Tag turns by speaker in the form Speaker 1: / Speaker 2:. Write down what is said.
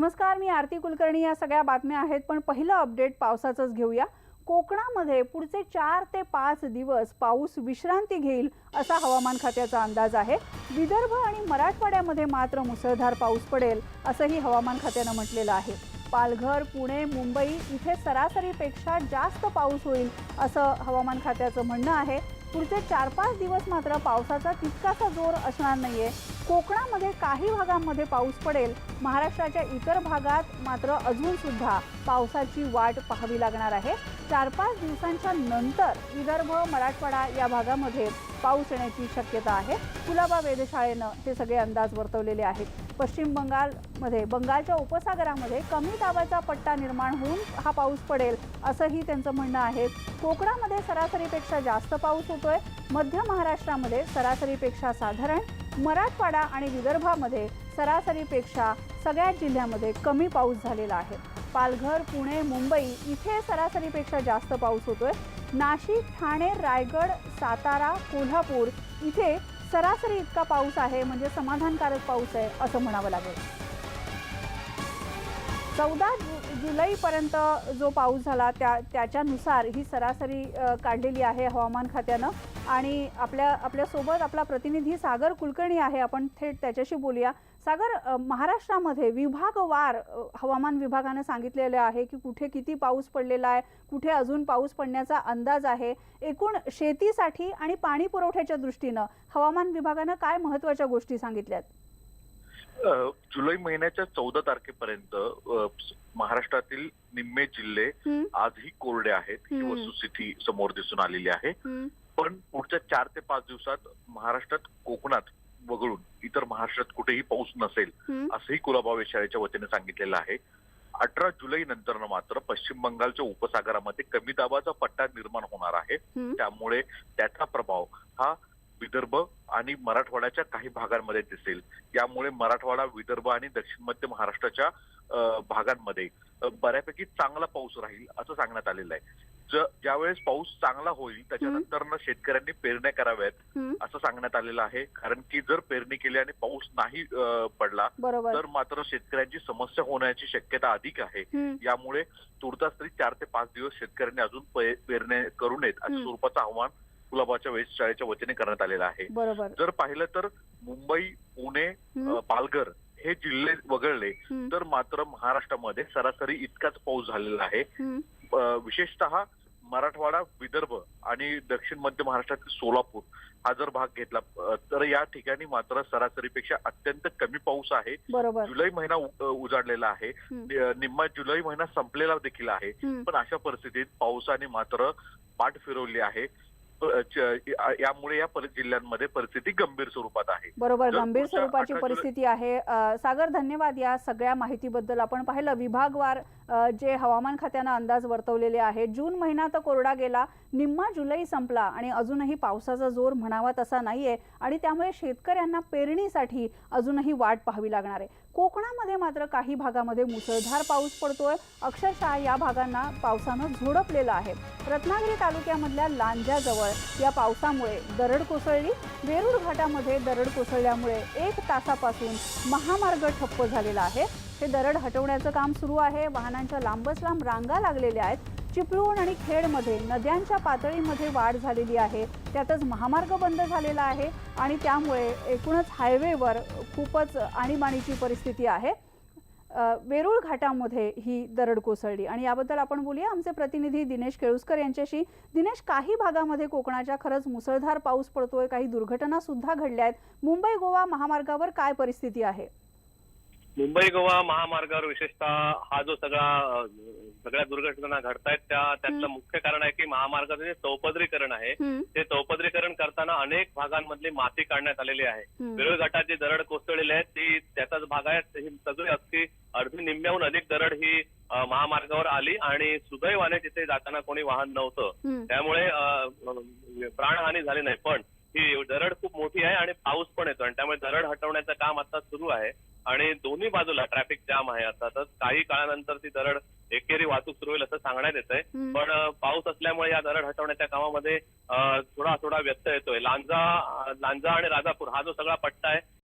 Speaker 1: नमस्कार मी आरती कुलकर्णी. या सगळ्या बातम्या आहेत पण पहिलं अपडेट पावसाचंच घेऊया. कोकणामध्ये पुढचे चार ते पाच दिवस पाऊस विश्रांती घेईल असा हवामान खात्याचा अंदाज आहे. विदर्भ आणि मराठवाड्यामध्ये मात्र मुसळधार पाऊस पडेल असंही हवामान खात्यानं म्हटलेलं आहे. पालघर पुणे मुंबई इथे सरासरीपेक्षा जास्त पाऊस होईल असं हवामान खात्याचं म्हणणं आहे. पुढचे चार पाच दिवस मात्र पावसाचा तितकासा जोर असणार नाहीये. कोकणामध्ये काही भागांमध्ये पाऊस पडेल. महाराष्ट्राच्या इतर भागात मात्र अजून सुद्धा पावसाची वाट पाहावी लागणार आहे. चार पाच दिवसांच्या नंतर विदर्भ मराठवाडा या भागामध्ये पाऊस येण्याची शक्यता आहे. कुलाबा वेधशाळेनं हे सगळे अंदाज वर्तवलेले आहेत. पश्चिम बंगालमध्ये बंगालच्या उपसागरामध्ये कमी दाबाचा पट्टा निर्माण होऊन हा पाऊस पडेल असंही त्यांचं म्हणणं आहे. कोकणामध्ये सरासरीपेक्षा जास्त पाऊस होतोय. मध्य महाराष्ट्रामध्ये सरासरीपेक्षा साधारण मराठवाडा आणि विदर्भामध्ये सरासरीपेक्षा सगळ्याच जिल्ह्यामध्ये कमी पाऊस झालेला आहे. पालघर पुणे मुंबई इथे सरासरीपेक्षा जास्त पाऊस होतोय. नाशिक ठाणे रायगड सातारा कोल्हापूर इथे सरासरी इतका पाऊस आहे म्हणजे समाधानकारक पाऊस आहे असं म्हणावं लागेल. चौदा जु जुलैपर्यंत जो पाऊस झाला त्या त्याच्यानुसार ही सरासरी काढलेली आहे हवामान खात्यानं. आणि आपल्या आपल्यासोबत आपला प्रतिनिधी सागर कुलकर्णी आहे. आपण थेट त्याच्याशी बोलूया. सागर महाराष्ट्रामध्ये विभागवार हवामान विभागानं सांगितलेलं आहे की कुठे किती पाऊस पडलेला आहे कुठे अजून पाऊस पडण्याचा अंदाज आहे. एकूण शेतीसाठी आणि पाणी पुरवठ्याच्या दृष्टीनं हवामान विभागानं काय महत्त्वाच्या गोष्टी सांगितल्यात?
Speaker 2: जुलै महिन्याच्या चौदा तारखेपर्यंत महाराष्ट्रातील निम्मे जिल्हे आजही कोरडे आहेत. ही. वस्तुस्थिती समोर दिसून आलेली आहे. पण पुढच्या चार ते पाच दिवसात महाराष्ट्रात कोकणात वगळून इतर महाराष्ट्रात कुठेही पाऊस नसेल असंही कुलाबा वेशाळेच्या वतीने सांगितलेलं आहे. अठरा जुलै नंतर मात्र पश्चिम बंगालच्या उपसागरामध्ये कमी दाबाचा पट्टा निर्माण होणार आहे. त्यामुळे त्याचा प्रभाव हा विदर्भ आणि मराठवाड्याच्या काही भागांमध्ये दिसेल. यामुळे मराठवाडा विदर्भ आणि दक्षिण मध्य महाराष्ट्राच्या भागांमध्ये बऱ्यापैकी चांगला पाऊस राहील असं सांगण्यात आलेलं आहे. ज्यावेळेस पाऊस चांगला होईल त्याच्यानंतर शेतकऱ्यांनी पेरण्या कराव्यात. असं सांगण्यात आलेलं आहे. कारण की जर पेरणी केली आणि पाऊस नाही पडला तर मात्र शेतकऱ्यांची समस्या होण्याची शक्यता अधिक आहे. यामुळे तुर्तास तरी चार ते पाच दिवस शेतकऱ्यांनी अजून पेरण्या करू नयेत अशा
Speaker 1: हं.
Speaker 2: स्वरूपाचं आव्हान कुलाबाच्या वेधशाळेच्या वतीने करण्यात आलेलं आहे. जर पाहिलं तर मुंबई पुणे पालघर हे जिल्हे वगळले तर मात्र महाराष्ट्रामध्ये सरासरी इतकाच पाऊस झालेला आहे. विशेषतः मराठवाडा विदर्भ आणि दक्षिण मध्य महाराष्ट्रातील सोलापूर हा जर भाग घेतला तर या ठिकाणी मात्र सरासरीपेक्षा अत्यंत कमी पाऊस आहे. जुलै महिना उजाडलेला आहे. निम्मा जुलै महिना संपलेला देखील आहे. पण अशा परिस्थितीत पावसाने मात्र पाठ फिरवली आहे. यामुळे या जिल्ह्यांमध्ये परिस्थिती गंभीर स्वरूपात आहे.
Speaker 1: बरोबर गंभीर स्वरूपाची परिस्थिती आहे. सागर धन्यवाद या सगळ्या माहितीबद्दल. आपण पाहिलं विभागवार जे हवामान खात्यानं अंदाज वर्तवलेले आहेत. जून महिना तर कोरडा गेला निम्मा जुलै संपला आणि अजूनही पावसाचा जोर म्हणावा तसा नाहीये आणि त्यामुळे शेतकऱ्यांना पेरणीसाठी अजूनही वाट पाहावी लागणार आहे. कोकणामध्ये मात्र काही भागामध्ये मुसळधार पाऊस पडतोय. अक्षरशः या भागांना पावसानं झोडपलेलं आहे. रत्नागिरी तालुक्यामधल्या लांज्याजवळ या पावसामुळे दरड कोसळली. वेरूळ घाटामध्ये दरड कोसळल्यामुळे एक तासापासून महामार्ग ठप्प झालेला आहे. हे दरड हटवण्याचं काम सुरू आहे. वाहनांच्या लांबच लांब रांगा लागलेल्या आहेत. चिपळूण आणि खेडमध्ये नद्यांच्या पातळीमध्ये वाढ झालेली आहे. त्यातच महामार्ग बंद झालेला आहे आणि त्यामुळे एकूणच हायवेवर खूपच आणीबाणीची परिस्थिती आहे. वेरूळ घाटामध्ये ही दरड कोसळली. आणि याबद्दल आपण बोलूया. आमचे प्रतिनिधी दिनेश केळुसकर यांच्याशी. दिनेश काही भागामध्ये कोकणाच्या खरंच मुसळधार पाऊस पडतोय. काही दुर्घटना सुद्धा घडल्या आहेत मुंबई गोवा महामार्गावर काय परिस्थिती आहे?
Speaker 3: मुंबई गोवा महामार्गावर विशेषतः हा जो सगळा सगळ्या दुर्घटना घडतायत त्या त्यातलं. मुख्य कारण आहे की महामार्गाचं जे चौपदरीकरण आहे ते चौपदरीकरण करताना अनेक भागांमधली माती काढण्यात आलेली आहे. वेरूळ घाटात जी दरड कोसळलेली आहे ती त्याचाच भाग आहे. ही सगळी अगदी अर्धी निम्म्याहून अधिक दरड ही महामार्गावर आली आणि सुदैवाने तिथे जाताना कोणी वाहन नव्हतं. त्यामुळे प्राणहानी झाली नाही. पण ही दरड खूप मोठी आहे आणि पाऊस पण येतो आणि त्यामुळे दरड हटवण्याचं काम आता सुरू आहे. आणि दोन्ही बाजूला ट्रॅफिक जाम आहे आता. तर काही काळानंतर ती दरड एकेरी वाहतूक सुरू होईल असं सांगण्यात येत आहे. पण पाऊस असल्यामुळे या दरड हटवण्याच्या कामामध्ये थोडा थोडा व्यत्यय येतोय. लांजा लांजा आणि राजापूर हा जो सगळा पट्टा आहे